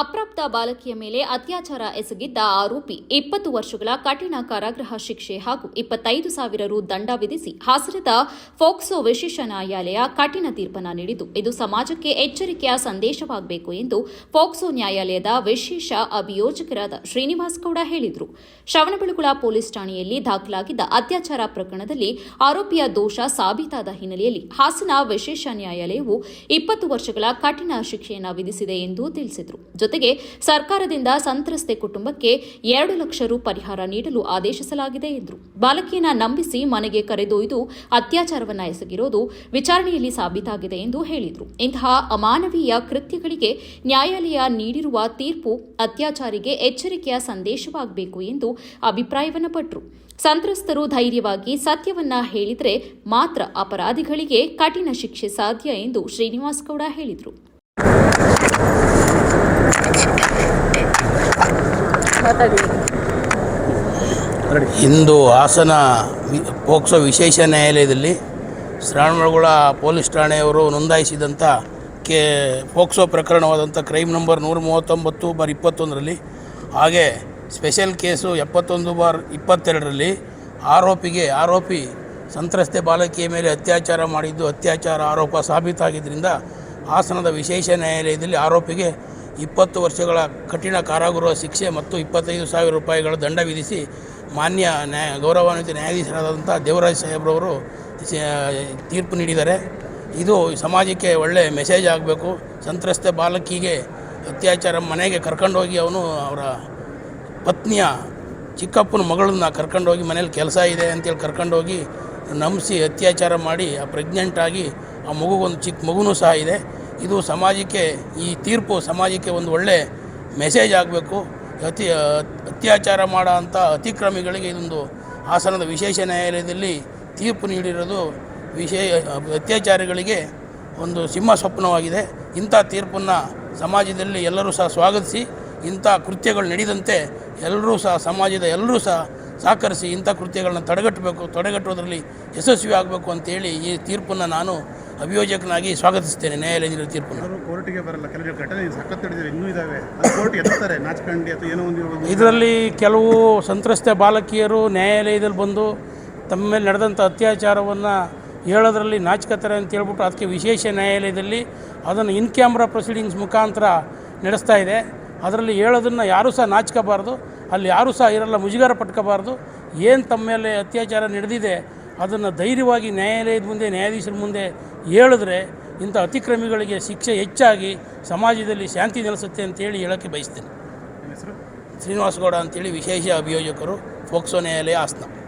ಅಪ್ರಾಪ್ತ ಬಾಲಕಿಯ ಮೇಲೆ ಅತ್ಯಾಚಾರ ಎಸಗಿದ್ದ ಆರೋಪಿ ಇಪ್ಪತ್ತು ವರ್ಷಗಳ ಕಠಿಣ ಕಾರಾಗೃಹ ಶಿಕ್ಷೆ ಹಾಗೂ ಇಪ್ಪತ್ತೈದು ಸಾವಿರ ರು ದಂಡ ವಿಧಿಸಿ ಹಾಸನದ ಫೋಕ್ಸೊ ವಿಶೇಷ ನ್ಯಾಯಾಲಯ ಕಠಿಣ ತೀರ್ಪನ್ನು ನೀಡಿತು ಇದು ಸಮಾಜಕ್ಕೆ ಎಚ್ಚರಿಕೆಯ ಸಂದೇಶವಾಗಬೇಕು ಎಂದು ಫೋಕ್ಸೊ ನ್ಯಾಯಾಲಯದ ವಿಶೇಷ ಅಭಿಯೋಜಕರಾದ ಶ್ರೀನಿವಾಸ್ ಗೌಡ ಹೇಳಿದರು. ಶ್ರವಣಬೆಳಗುಳ ಪೊಲೀಸ್ ಠಾಣೆಯಲ್ಲಿ ದಾಖಲಾಗಿದ್ದ ಅತ್ಯಾಚಾರ ಪ್ರಕರಣದಲ್ಲಿ ಆರೋಪಿಯ ದೋಷ ಸಾಬೀತಾದ ಹಿನ್ನೆಲೆಯಲ್ಲಿ ಹಾಸನ ವಿಶೇಷ ನ್ಯಾಯಾಲಯವು ಇಪ್ಪತ್ತು ವರ್ಷಗಳ ಕಠಿಣ ಶಿಕ್ಷೆಯನ್ನು ವಿಧಿಸಿದೆ ಎಂದು ತಿಳಿಸಿದರು. ಜೊತೆಗೆ ಸರ್ಕಾರದಿಂದ ಸಂತ್ರಸ್ತೆ ಕುಟುಂಬಕ್ಕೆ ಎರಡು ಲಕ್ಷ ರು ಪರಿಹಾರ ನೀಡಲು ಆದೇಶಿಸಲಾಗಿದೆ ಎಂದರು. ಬಾಲಕಿಯನ್ನ ನಂಬಿಸಿ ಮನೆಗೆ ಕರೆದೊಯ್ದು ಅತ್ಯಾಚಾರವನ್ನ ಎಸಗಿರೋದು ವಿಚಾರಣೆಯಲ್ಲಿ ಸಾಬೀತಾಗಿದೆ ಎಂದು ಹೇಳಿದರು. ಇಂತಹ ಅಮಾನವೀಯ ಕೃತ್ಯಗಳಿಗೆ ನ್ಯಾಯಾಲಯ ನೀಡಿರುವ ತೀರ್ಪು ಅತ್ಯಾಚಾರಿಗೆ ಎಚ್ಚರಿಕೆಯ ಸಂದೇಶವಾಗಬೇಕು ಎಂದು ಅಭಿಪ್ರಾಯವನ್ನು ಪಟ್ಟರು ಸಂತ್ರಸ್ತರು ಧೈರ್ಯವಾಗಿ ಸತ್ಯವನ್ನ ಹೇಳಿದರೆ ಮಾತ್ರ ಅಪರಾಧಿಗಳಿಗೆ ಕಠಿಣ ಶಿಕ್ಷೆ ಸಾಧ್ಯ ಎಂದು ಶ್ರೀನಿವಾಸ್ ಗೌಡ ಹೇಳಿದರು. ಇಂದು ಹಾಸನ ಪೋಕ್ಸೋ ವಿಶೇಷ ನ್ಯಾಯಾಲಯದಲ್ಲಿ ಶ್ರವಣಬೆಳಗೊಳ ಪೊಲೀಸ್ ಠಾಣೆಯವರು ನೋಂದಾಯಿಸಿದಂಥ ಕೆ ಪೋಕ್ಸೋ ಪ್ರಕರಣವಾದಂಥ ಕ್ರೈಮ್ ನಂಬರ್ ನೂರ ಮೂವತ್ತೊಂಬತ್ತು ಬಾರ್ ಇಪ್ಪತ್ತೊಂದರಲ್ಲಿ ಹಾಗೆ ಸ್ಪೆಷಲ್ ಕೇಸು ಎಪ್ಪತ್ತೊಂದು ಬಾರ್ ಇಪ್ಪತ್ತೆರಡರಲ್ಲಿ ಆರೋಪಿಗೆ ಆರೋಪಿ ಸಂತ್ರಸ್ತೆ ಬಾಲಕಿಯ ಮೇಲೆ ಅತ್ಯಾಚಾರ ಮಾಡಿದ್ದು ಅತ್ಯಾಚಾರ ಆರೋಪ ಸಾಬೀತಾಗಿದ್ದರಿಂದ ಹಾಸನದ ವಿಶೇಷ ನ್ಯಾಯಾಲಯದಲ್ಲಿ ಆರೋಪಿಗೆ ಇಪ್ಪತ್ತು ವರ್ಷಗಳ ಕಠಿಣ ಕಾರಾಗೃಹ ಶಿಕ್ಷೆ ಮತ್ತು ಇಪ್ಪತ್ತೈದು ಸಾವಿರ ರೂಪಾಯಿಗಳ ದಂಡ ವಿಧಿಸಿ ಮಾನ್ಯ ನ್ಯಾಯ ಗೌರವಾನ್ವಿತ ನ್ಯಾಯಾಧೀಶರಾದಂಥ ದೇವರಾಜ್ ಸಾಹೇಬ್ರವರು ತೀರ್ಪು ನೀಡಿದ್ದಾರೆ ಇದು ಸಮಾಜಕ್ಕೆ ಒಳ್ಳೆಯ ಮೆಸೇಜ್ ಆಗಬೇಕು. ಸಂತ್ರಸ್ತೆ ಬಾಲಕಿಗೆ ಅತ್ಯಾಚಾರ ಮನೆಗೆ ಕರ್ಕೊಂಡೋಗಿ ಅವನು ಅವರ ಪತ್ನಿಯ ಚಿಕ್ಕಪ್ಪನ ಮಗಳನ್ನ ಕರ್ಕೊಂಡೋಗಿ ಮನೇಲಿ ಕೆಲಸ ಇದೆ ಅಂತೇಳಿ ಕರ್ಕೊಂಡೋಗಿ ನಂಬಿಸಿ ಅತ್ಯಾಚಾರ ಮಾಡಿ ಆ ಪ್ರೆಗ್ನೆಂಟ್ ಆಗಿ ಆ ಮಗುಗೊಂದು ಚಿಕ್ಕ ಮಗುನೂ ಸಹ ಇದೆ. ಇದು ಸಮಾಜಕ್ಕೆ, ಈ ತೀರ್ಪು ಸಮಾಜಕ್ಕೆ ಒಂದು ಒಳ್ಳೆ ಮೆಸೇಜ್ ಆಗಬೇಕು. ಅತಿ ಅತ್ಯಾಚಾರ ಮಾಡೋ ಅಂಥ ಅತಿಕ್ರಮಿಗಳಿಗೆ ಇದೊಂದು ಹಾಸನದ ವಿಶೇಷ ನ್ಯಾಯಾಲಯದಲ್ಲಿ ತೀರ್ಪು ನೀಡಿರೋದು ವಿಶೇ, ಅತ್ಯಾಚಾರಿಗಳಿಗೆ ಒಂದು ಸಿಂಹ ಸ್ವಪ್ನವಾಗಿದೆ. ಇಂಥ ತೀರ್ಪನ್ನು ಸಮಾಜದಲ್ಲಿ ಎಲ್ಲರೂ ಸಹ ಸ್ವಾಗತಿಸಿ, ಇಂಥ ಕೃತ್ಯಗಳು ನಡೆದಂತೆ ಎಲ್ಲರೂ ಸಹ, ಸಮಾಜದ ಎಲ್ಲರೂ ಸಹ ಸಹಕರಿಸಿ ಇಂಥ ಕೃತ್ಯಗಳನ್ನ ತಡೆಗಟ್ಟಬೇಕು, ತಡೆಗಟ್ಟುವುದರಲ್ಲಿ ಯಶಸ್ವಿ ಆಗಬೇಕು ಅಂತೇಳಿ ಈ ತೀರ್ಪನ್ನು ನಾನು ಅಭಿಯೋಜಕನಾಗಿ ಸ್ವಾಗತಿಸ್ತೇನೆ ನ್ಯಾಯಾಲಯದ ತೀರ್ಪನ್ನು. ಅವರು ಕೋರ್ಟಿಗೆ ಬರಲ್ಲ. ಕೆಲವು ಘಟನೆ ಸಖತ್ ಇನ್ನೂ ಇದ್ದಾವೆ ಅದು ಕೋರ್ಟ್ ಎದುರ್ತಾರೆ. ನಾಚ್ಕಂಡು ಅಥವಾ ಏನೋ ಒಂದು ಒಂದು- ಇದರಲ್ಲಿ ಕೆಲವು ಸಂತ್ರಸ್ತ ಬಾಲಕಿಯರು ನ್ಯಾಯಾಲಯದಲ್ಲಿ ಬಂದು ತಮ್ಮ ಮೇಲೆ ನಡೆದಂಥ ಅತ್ಯಾಚಾರವನ್ನು ಹೇಳೋದ್ರಲ್ಲಿ ನಾಚಿಕತ್ತಾರೆ ಅಂತ ಹೇಳ್ಬಿಟ್ಟು ಅದಕ್ಕೆ ವಿಶೇಷ ನ್ಯಾಯಾಲಯದಲ್ಲಿ ಅದನ್ನು ಇನ್ ಕ್ಯಾಮ್ರಾ ಪ್ರೊಸೀಡಿಂಗ್ಸ್ ಮುಖಾಂತರ ನಡೆಸ್ತಾ ಇದೆ. ಅದರಲ್ಲಿ ಹೇಳೋದನ್ನು ಯಾರೂ ಸಹ ನಾಚ್ಕೋಬಾರ್ದು. ಅಲ್ಲಿ ಯಾರೂ ಸಹ ಇರಲ್ಲ ಮುಜುಗರ ಪಟ್ಕೋಬಾರ್ದು. ಏನು ತಮ್ಮ ಮೇಲೆ ಅತ್ಯಾಚಾರ ನಡೆದಿದೆ ಅದನ್ನು ಧೈರ್ಯವಾಗಿ ನ್ಯಾಯಾಲಯದ ಮುಂದೆ ನ್ಯಾಯಾಧೀಶರ ಮುಂದೆ ಹೇಳಿದ್ರೆ ಇಂಥ ಅತಿಕ್ರಮಿಗಳಿಗೆ ಶಿಕ್ಷೆ ಹೆಚ್ಚಾಗಿ ಸಮಾಜದಲ್ಲಿ ಶಾಂತಿ ನೆಲೆಸುತ್ತೆ ಅಂತೇಳಿ ಹೇಳೋಕ್ಕೆ ಬಯಸ್ತೇನೆ. ಶ್ರೀನಿವಾಸಗೌಡ ಅಂತೇಳಿ ವಿಶೇಷ ಅಭಿಯೋಜಕರು ಫೋಕ್ಸೋ ನ್ಯಾಯಾಲಯ ಹಾಸನ.